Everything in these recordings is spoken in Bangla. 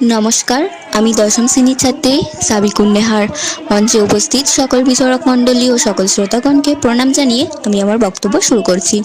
নমস্কার, আমি দশম শ্রেণির ছাত্রী সাবিকুন নেহার। মঞ্চে উপস্থিত সকল বিচারক মণ্ডলী ও সকল শ্রোতাগণকে প্রণাম জানিয়ে আমি আমার বক্তব্য শুরু করছি।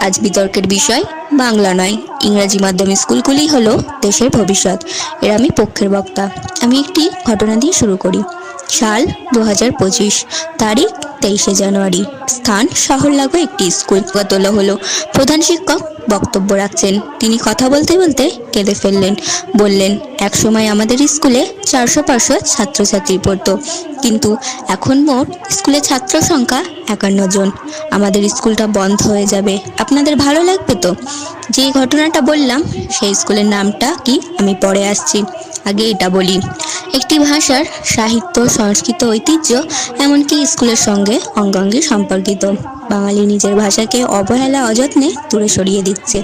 আজ বিতর্কের বিষয় বাংলা নয়। ইংরাজি মাধ্যম স্কুলগুলি হলো দেশের ভবিষ্যৎ। এর আমি পক্ষের বক্তা। আমি একটি ঘটনা দিয়ে শুরু করি। সাল দু হাজার পঁচিশ, তারিখ তেইশে জানুয়ারি। স্থান শহর লাগো একটি স্কুল। তোলা হলো। প্রধান শিক্ষক বক্তব্য রাখছেন। তিনি কথা বলতে বলতে কেঁদে ফেললেন। বললেন এক সময় আমাদের স্কুলে চারশো পাঁচশো ছাত্রছাত্রী পড়তো। কিন্তু এখন মোট স্কুলে ছাত্র সংখ্যা একান্ন জন। আমাদের স্কুলটা বন্ধ হয়ে যাবে। আপনাদের ভালো লাগবে তো? যে ঘটনাটা বললাম, সেই স্কুলের নামটা কি আমি পরে আসছি। আগে এটা বলি। একটি ভাষার সাহিত্য, সংস্কৃত ঐতিহ্য এমনকি স্কুলের সঙ্গে অঙ্গাঙ্গি সম্পর্কিত। বাঙালি নিজের ভাষাকে অবহেলা, অযত্নে দূরে সরিয়ে দিচ্ছে।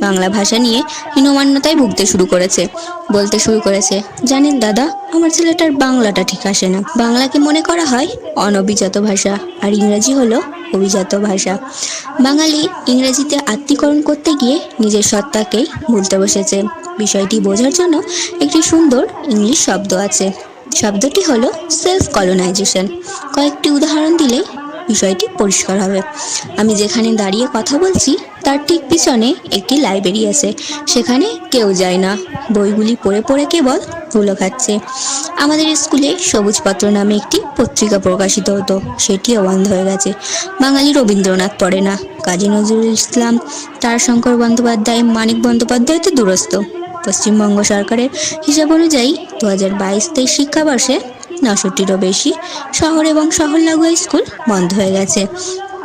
বাংলা ভাষা নিয়ে হীনমান্যতায় ভুগতে শুরু করেছে, বলতে শুরু করেছে, জানেন দাদা, আমার ছেলেটার বাংলাটা ঠিক আসে না। বাংলাকে মনে করা হয় অনভিজাত ভাষা, আর ইংরাজি হলো অভিজাত ভাষা। বাঙালি ইংরেজিতে আত্মীকরণ করতে গিয়ে নিজের সত্তাকেই ভুলতে বসেছে। বিষয়টি বোঝার জন্য একটি সুন্দর ইংলিশ শব্দ আছে। শব্দটি হলো সেলফ কলোনাইজেশন কয়েকটি উদাহরণ দিলেই বিষয়টি পরিষ্কার হবে। আমি যেখানে দাঁড়িয়ে কথা বলছি, তার ঠিক পিছনে একটি লাইব্রেরি আছে। সেখানে কেউ যায় না। বইগুলি পড়ে পড়ে কেবল ধুলো খাচ্ছে। আমাদের স্কুলে সবুজপত্র নামে একটি পত্রিকা প্রকাশিত হতো। সেটিও বন্ধ হয়ে গেছে। বাঙালি রবীন্দ্রনাথ পড়ে না। কাজী নজরুল ইসলাম তারশঙ্কর বন্দ্যোপাধ্যায়, মানিক বন্দ্যোপাধ্যায় তো দূরস্থ। পশ্চিমবঙ্গ সরকারের হিসাব অনুযায়ী দু হাজার বাইশ তেইশ শিক্ষাবর্ষে নশোটিরও বেশি শহর এবং শহর লাগু স্কুল বন্ধ হয়ে গেছে।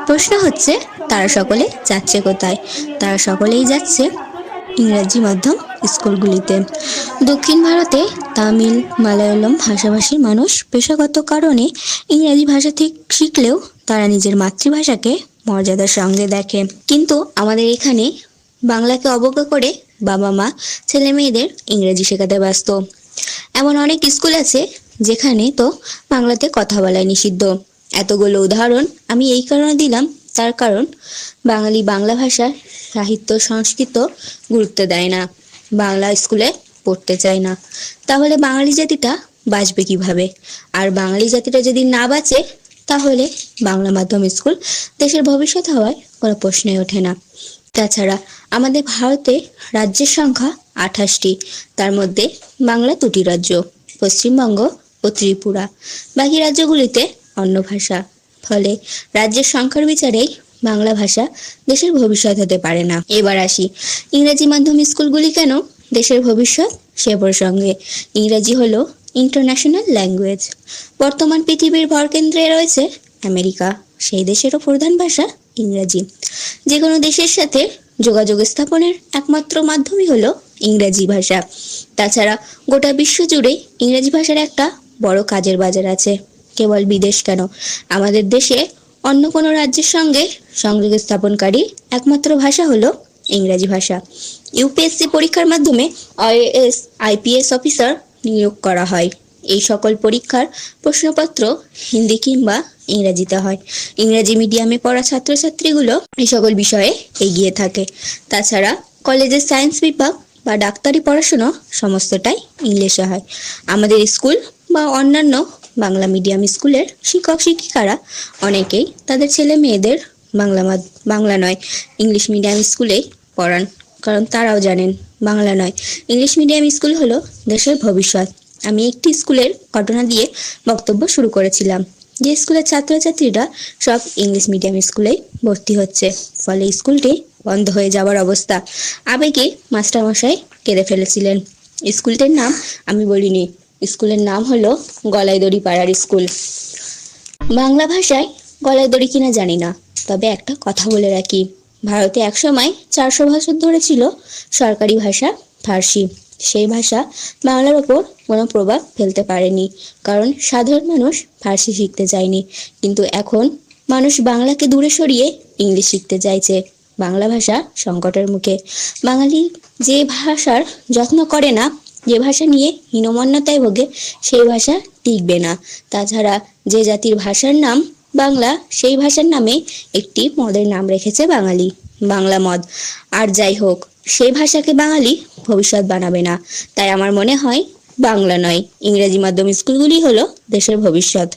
প্রশ্ন হচ্ছে, তারা সকলে যাচ্ছে কোথায়? তারা সকলেই যাচ্ছে ইংরাজি মাধ্যম স্কুলগুলিতে। দক্ষিণ ভারতে তামিল, মালায়ালম ভাষাভাষীর মানুষ পেশাগত কারণে ইংরাজি ভাষা ঠিক শিখলেও তারা নিজের মাতৃভাষাকে মর্যাদার সঙ্গে দেখে। কিন্তু আমাদের এখানে বাংলাকে অবজ্ঞা করে বাবা মা, ছেলে মেয়েদের ইংরেজি শেখাতে ব্যস্ত। এমন অনেক স্কুল আছে যেখানে তো বাংলাতে কথা বলা নিষিদ্ধ। এতগুলো উদাহরণ আমি এই কারণে দিলাম, তার কারণ বাঙালি বাংলা ভাষা সাহিত্য, সংস্কৃত গুরুত্ব দেয় না, বাংলা স্কুলে পড়তে চায় না। তাহলে বাঙালি জাতিটা বাঁচবে কীভাবে? আর বাঙালি জাতিটা যদি না বাঁচে, তাহলে বাংলা মাধ্যম স্কুল দেশের ভবিষ্যৎ হওয়ার কোনো প্রশ্নই ওঠে না। তাছাড়া আমাদের ভারতে রাজ্যের সংখ্যা আঠাশটি, তার মধ্যে বাংলা দুটি রাজ্য, পশ্চিমবঙ্গ ও ত্রিপুরা। বাকি রাজ্যগুলিতে অন্য ভাষা। ফলে রাজ্যের সংখ্যার বিচারেই বাংলা ভাষা দেশের ভবিষ্যৎ হতে পারে না। এবার আসি, ইংরেজি মাধ্যম স্কুলগুলি কেন দেশের ভবিষ্যৎ সে প্রসঙ্গে। ইংরেজি হলো ইন্টারন্যাশনাল ল্যাঙ্গুয়েজ বর্তমান পৃথিবীর ভরকেন্দ্রে রয়েছে আমেরিকা, সেই দেশেরও প্রধান ভাষা ইংরাজি। যে কোনো দেশের সাথে যোগাযোগ স্থাপনের একমাত্র মাধ্যমই হলো ইংরাজি ভাষা। তাছাড়া গোটা বিশ্ব জুড়ে ইংরেজি ভাষার একটা বড় কাজের বাজার আছে। কেবল বিদেশ কেন? আমাদের দেশে অন্য কোনো রাজ্যের সঙ্গে সংযোগ স্থাপনকারী একমাত্র ভাষা হলো ইংরাজি ভাষা। ইউপিএসসি পরীক্ষার মাধ্যমে আইএএস আইপিএস অফিসার নিয়োগ করা হয়। এই সকল পরীক্ষার প্রশ্নপত্র হিন্দি কিংবা ইংরেজিতে হয়। ইংরেজি মিডিয়ামে পড়া ছাত্রছাত্রীগুলো এই সকল বিষয়ে এগিয়ে থাকে। তাছাড়া কলেজের সায়েন্স বিভাগ বা ডাক্তারি পড়াশুনো সমস্তটাই ইংলিশে হয়। আমাদের স্কুল বা অন্যান্য বাংলা মিডিয়াম স্কুলের শিক্ষক শিক্ষিকারা অনেকেই তাদের ছেলে মেয়েদের বাংলা বাংলা নয়, ইংলিশ মিডিয়াম স্কুলেই পড়ান। কারণ তারাও জানেন বাংলা নয়। ইংলিশ মিডিয়াম স্কুল হলো দেশের ভবিষ্যৎ। আমি একটি স্কুলের ঘটনা দিয়ে বক্তব্য শুরু করেছিলাম। যে স্কুলের ছাত্রছাত্রীরা সব ইংলিশ মিডিয়াম স্কুলেই ভর্তি হচ্ছে। ফলে স্কুলটি বন্ধ হয়ে যাওয়ার অবস্থা। আবেগে মাস্টারমশাই কেঁদে ফেলেছিলেন। স্কুলটির নাম আমি বলিনি। স্কুলের নাম হলো গলাইদড়ি পাড়ার স্কুল। বাংলা ভাষায় গলায় দড়ি কিনা জানি না। তবে একটা কথা বলে রাখি। ভারতে একসময় চারশো বছর ধরে ছিল সরকারি ভাষা ফার্সি। সেই ভাষা বাংলার ওপর কোনো প্রভাব ফেলতে পারেনি। কারণ সাধারণ মানুষ ফার্সি শিখতে চায়নি কিন্তু এখন মানুষ বাংলাকে দূরে সরিয়ে ইংলিশ শিখতে চাইছে। বাংলা ভাষা সংকটের মুখে। বাঙালি যে ভাষার যত্ন করে না, যে ভাষা নিয়ে হীনমন্যতায় ভোগে, সেই ভাষা টিকবে না। তাছাড়া যে জাতির ভাষার নাম বাংলা, সেই ভাষার নামে একটি মদের নাম রেখেছে বাঙালি। বাংলা মদ। আর যাই হোক, সেই ভাষাকে বাঙালি ভবিষ্যৎ বানাবে না। তাই আমার মনে হয় বাংলা নয়, ইংরেজি মাধ্যম স্কুলগুলি হলো দেশের ভবিষ্যৎ।